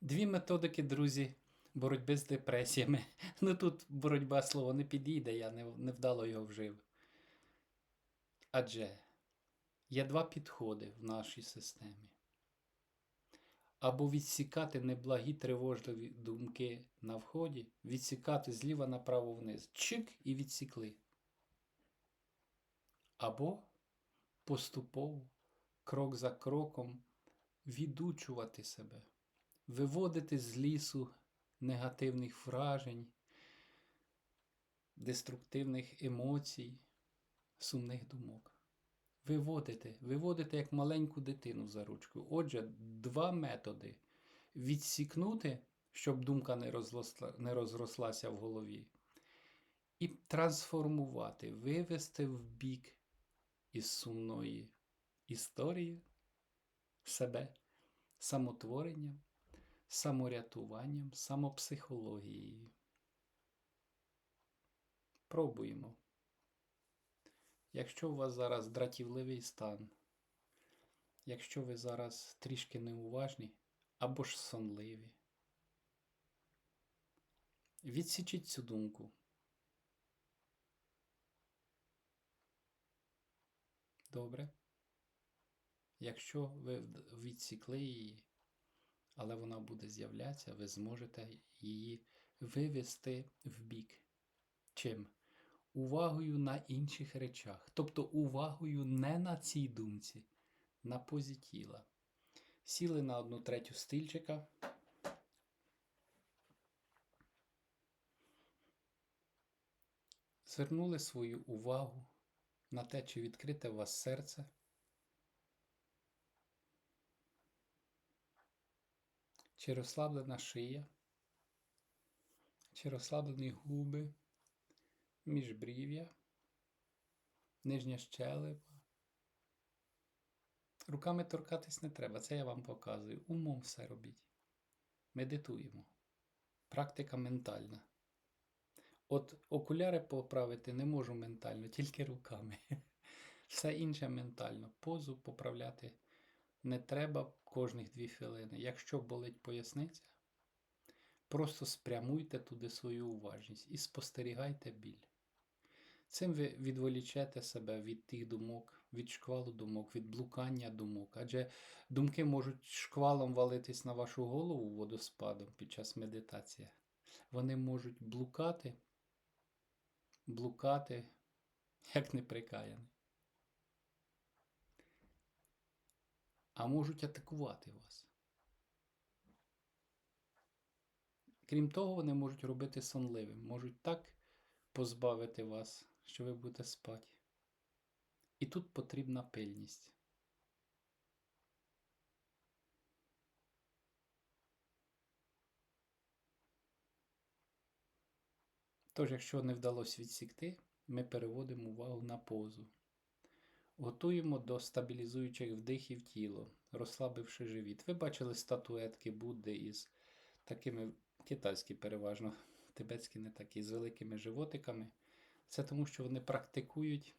Дві методики, друзі, боротьби з депресіями. Ну тут боротьба слово не підійде, я не, невдало його вжив. Адже є два підходи в нашій системі. Або відсікати неблагі тривожливі думки на вході, відсікати зліва направо вниз. Чик і відсікли. Або поступово, крок за кроком, відучувати себе, виводити з лісу негативних вражень, деструктивних емоцій, сумних думок. Виводити, виводити як маленьку дитину за ручку. Отже, два методи: відсікнути, щоб думка не, розросла, не розрослася в голові, і трансформувати, вивести в бік із сумної історії себе самотворенням, саморятуванням, самопсихологією. Пробуємо. Якщо у вас зараз дратівливий стан, якщо ви зараз трішки неуважні або ж сонливі, відсічіть цю думку. Добре? Якщо ви відсікли її, але вона буде з'являтися, ви зможете її вивести в бік. Чим? Увагою на інших речах. Тобто увагою не на цій думці, на позі тіла. Сіли на одну третю стильчика. Звернули свою увагу на те, чи відкрите у вас серце. Чи розслаблена шия, чи розслаблені губи, міжбрів'я, нижня щелепа. Руками торкатись не треба, це я вам показую. Умом все робіть. Медитуємо. Практика ментальна. От окуляри поправити не можу ментально, тільки руками. Все інше ментально. Позу поправляти не треба кожних дві хвилини. Якщо болить поясниця, просто спрямуйте туди свою уважність і спостерігайте біль. Цим ви відволічете себе від тих думок, від шквалу думок, від блукання думок. Адже думки можуть шквалом валитись на вашу голову водоспадом під час медитації. Вони можуть блукати, блукати, як неприкаяний. А можуть атакувати вас. Крім того, вони можуть робити сонливим, можуть так позбавити вас, що ви будете спати. І тут потрібна пильність. Тож, якщо не вдалося відсікти, ми переводимо увагу на позу. Готуємо до стабілізуючих вдихів тіло, розслабивши живіт. Ви бачили статуетки Будди із такими китайські переважно, тибетські не такі, з великими животиками. Це тому, що вони практикують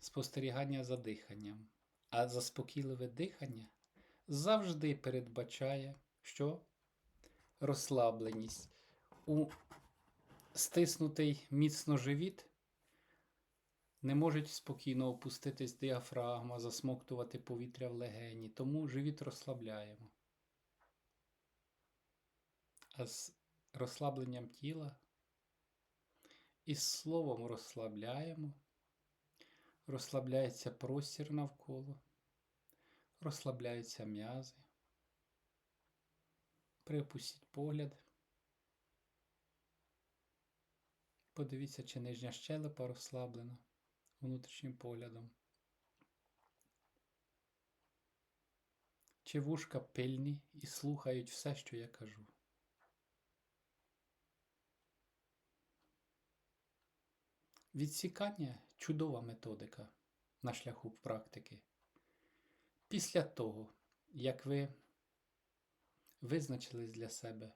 спостерігання за диханням. А заспокійливе дихання завжди передбачає, що розслабленість. У стиснутий міцно живіт не можуть спокійно опуститись діафрагма, засмоктувати повітря в легені, тому живіт розслабляємо. А з розслабленням тіла і з словом розслабляємо, розслабляється простір навколо, розслабляються м'язи. Припустіть погляд. Подивіться, чи нижня щелепа розслаблена внутрішнім поглядом. Чи вушка пильні і слухають все, що я кажу. Відсікання чудова методика на шляху практики. Після того, як ви визначились для себе,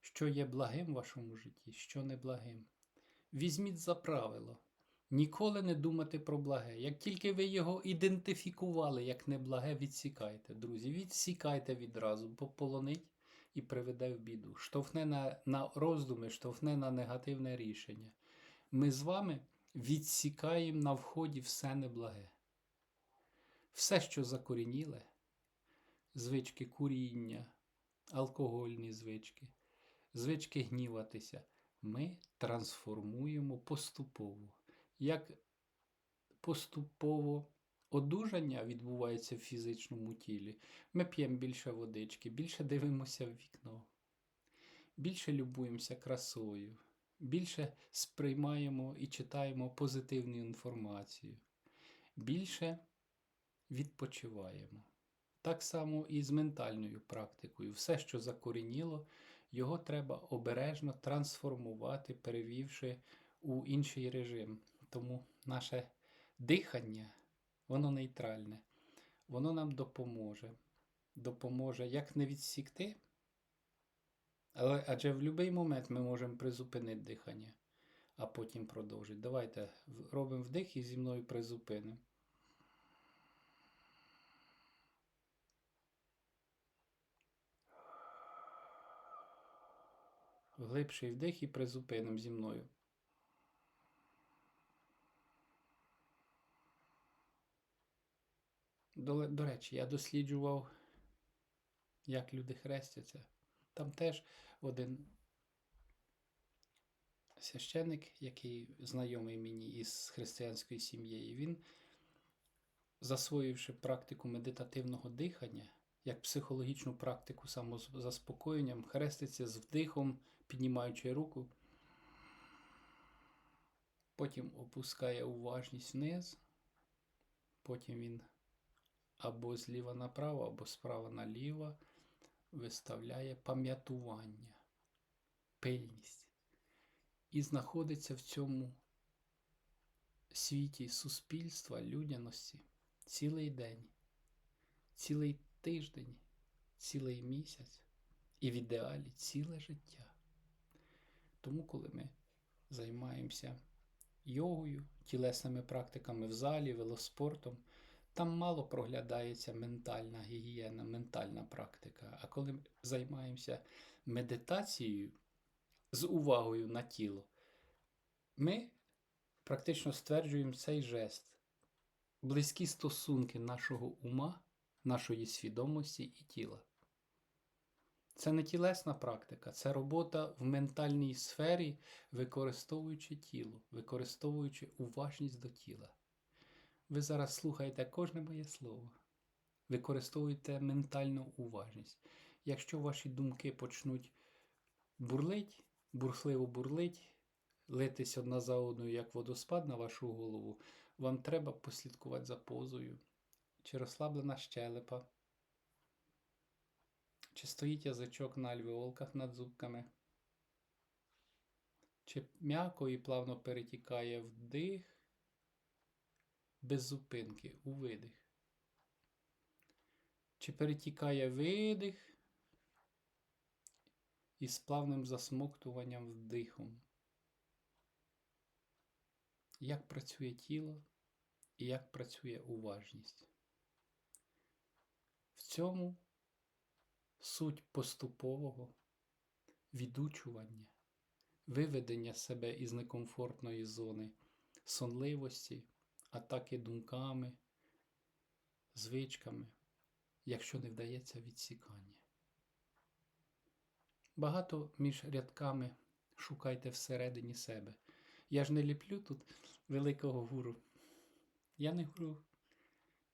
що є благим в вашому житті, що не благим, візьміть за правило Ніколи не думати про благе. Як тільки ви його ідентифікували як неблаге, відсікайте, друзі. Відсікайте відразу, бо полонить і приведе в біду. Штовхне на, на роздуми, штовхне на негативне рішення. Ми з вами відсікаємо на вході все неблаге. Все, що закорініле, звички куріння, алкогольні звички, звички гніватися, ми трансформуємо поступово. Як поступово одужання відбувається в фізичному тілі, ми п'ємо більше водички, більше дивимося в вікно, більше любуємося красою, більше сприймаємо і читаємо позитивну інформацію, більше відпочиваємо. Так само і з ментальною практикою. Все, що закорініло, його треба обережно трансформувати, перевівши у інший режим. Тому наше дихання, воно нейтральне, воно нам допоможе. Допоможе як не відсікти, але адже в будь-який момент ми можемо призупинити дихання, а потім продовжити. Давайте робимо вдих і зі мною призупинимо. Глибший вдих і призупинимо зі мною. До, до речі, я досліджував, як люди хрестяться. Там теж один священник, який знайомий мені із християнською сім'єю, він, засвоївши практику медитативного дихання, як психологічну практику самозаспокоєнням, хреститься з вдихом, піднімаючи руку, потім опускає уважність вниз, потім він або зліва направо, або справа наліво виставляє пам'ятування, пильність. І знаходиться в цьому світі суспільства, людяності цілий день, цілий тиждень, цілий місяць і в ідеалі ціле життя. Тому, коли ми займаємося йогою, тілесними практиками в залі, велоспортом, там мало проглядається ментальна гігієна, ментальна практика. А коли ми займаємося медитацією з увагою на тіло, ми практично стверджуємо цей жест, близькі стосунки нашого ума, нашої свідомості і тіла. Це не тілесна практика, це робота в ментальній сфері, використовуючи тіло, використовуючи уважність до тіла. Ви зараз слухаєте кожне моє слово. Використовуйте ментальну уважність. Якщо ваші думки почнуть бурлить, бурхливо бурлить, литись одна за одною, як водоспад на вашу голову, вам треба послідкувати за позою, чи розслаблена щелепа, чи стоїть язичок на альвеолках над зубками, чи м'яко і плавно перетікає вдих без зупинки у видих. Чи перетікає видих із плавним засмоктуванням вдихом? Як працює тіло і як працює уважність? В цьому суть поступового відучування, виведення себе із некомфортної зони, сонливості атаки думками, звичками, якщо не вдається відсікання. Багато між рядками шукайте всередині себе. Я ж не ліплю тут великого гуру. Я не гуру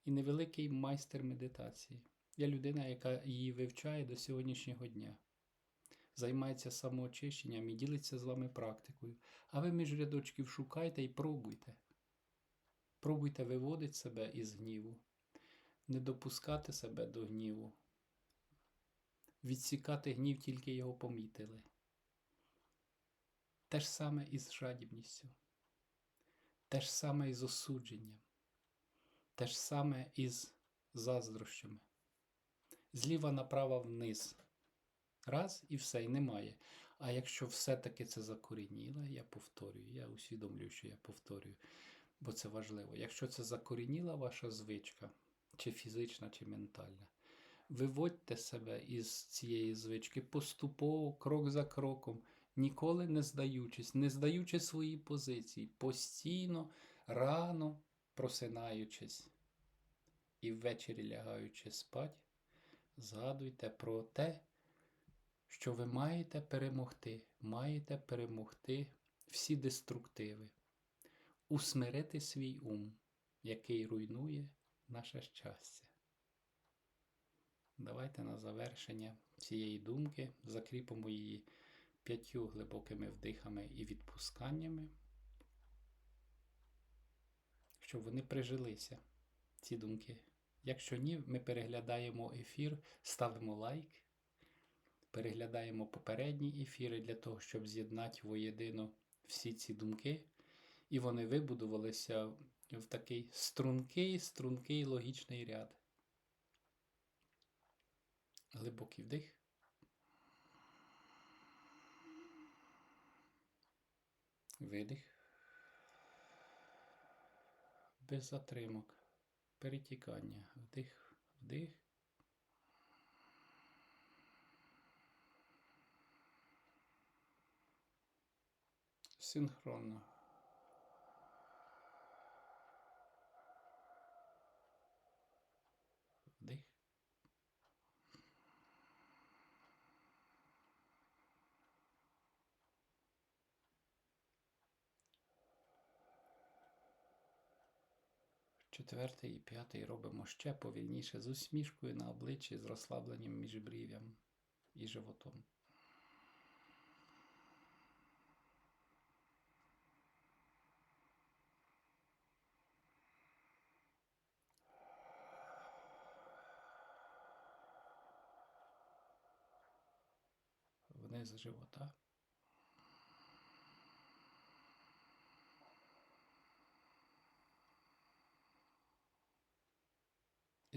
і не великий майстер медитації. Я людина, яка її вивчає до сьогоднішнього дня. Займається самоочищенням і ділиться з вами практикою. А ви між рядочків шукайте і пробуйте. Пробуйте виводити себе із гніву, не допускати себе до гніву, відсікати гнів, тільки його помітили. Те ж саме із жадібністю, те ж саме із осудженням, те ж саме із заздрощами. Зліва направо вниз. Раз і все, і немає. А якщо все-таки це закорініло, я повторюю, я усвідомлюю, що я повторюю. Бо це важливо. Якщо це закорініла ваша звичка, чи фізична, чи ментальна, виводьте себе із цієї звички поступово, крок за кроком, ніколи не здаючись, не здаючи свої позиції, постійно, рано просинаючись і ввечері лягаючи спать, згадуйте про те, що ви маєте перемогти, маєте перемогти всі деструктиви, усмирити свій ум, який руйнує наше щастя. Давайте на завершення цієї думки закріпимо її п'ятью глибокими вдихами і відпусканнями, щоб вони прижилися, ці думки. Якщо ні, ми переглядаємо ефір, ставимо лайк, переглядаємо попередні ефіри для того, щоб з'єднати воєдино всі ці думки, і вони вибудувалися в такий стрункий, стрункий логічний ряд. Глибокий вдих. Видих. Без затримок. Перетікання. Вдих, вдих. Синхронно. Вдих. Четвертий і п'ятий робимо ще повільніше з усмішкою на обличчі, з розслабленням міжбрів'ям і животом. Вниз живота.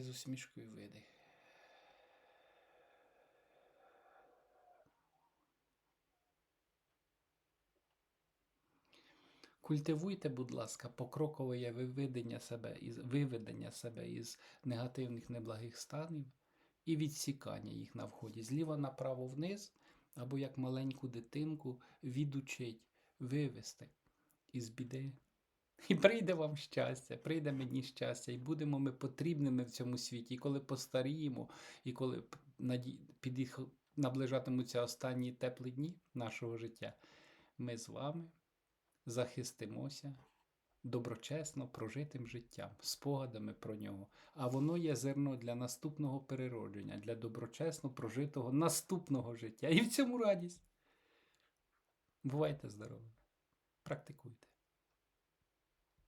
З усмішкою видих. Культивуйте, будь ласка, покрокове виведення себе із виведення себе із негативних неблагих станів і відсікання їх на вході зліва направо вниз, або як маленьку дитинку відучить, вивести із біди. І прийде вам щастя, прийде мені щастя, і будемо ми потрібними в цьому світі. І коли постаріємо, і коли підіх... наближатимуться останні теплі дні нашого життя, ми з вами захистимося доброчесно прожитим життям, спогадами про нього. А воно є зерно для наступного переродження, для доброчесно прожитого наступного життя. І в цьому радість. Бувайте здорові! Практикуйте.